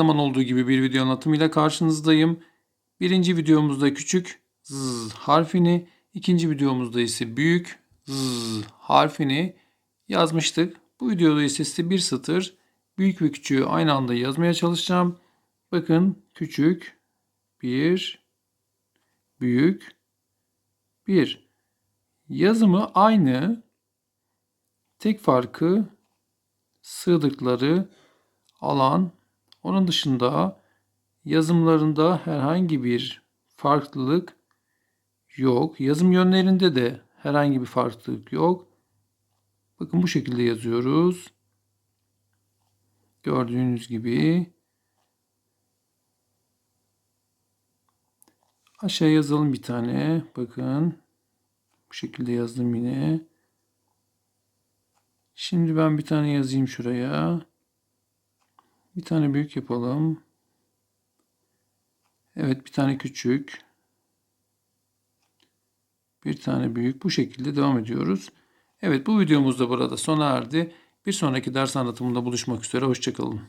zaman olduğu gibi bir video anlatımıyla karşınızdayım. Birinci videomuzda küçük z harfini, ikinci videomuzda ise büyük z harfini yazmıştık. Bu videoda ise size bir satır büyük ve küçüğü aynı anda yazmaya çalışacağım. Bakın küçük bir büyük bir yazımı aynı tek farkı sığdıkları alan onun dışında yazımlarında herhangi bir farklılık yok. Yazım yönlerinde de herhangi bir farklılık yok. Bakın bu şekilde yazıyoruz. Gördüğünüz gibi aşağı yazalım bir tane. Bakın bu şekilde yazdım yine. Şimdi ben bir tane yazayım şuraya. Bir tane büyük yapalım. Evet bir tane küçük. Bir tane büyük. Bu şekilde devam ediyoruz. Evet bu videomuz da burada sona erdi. Bir sonraki ders anlatımında buluşmak üzere. Hoşçakalın.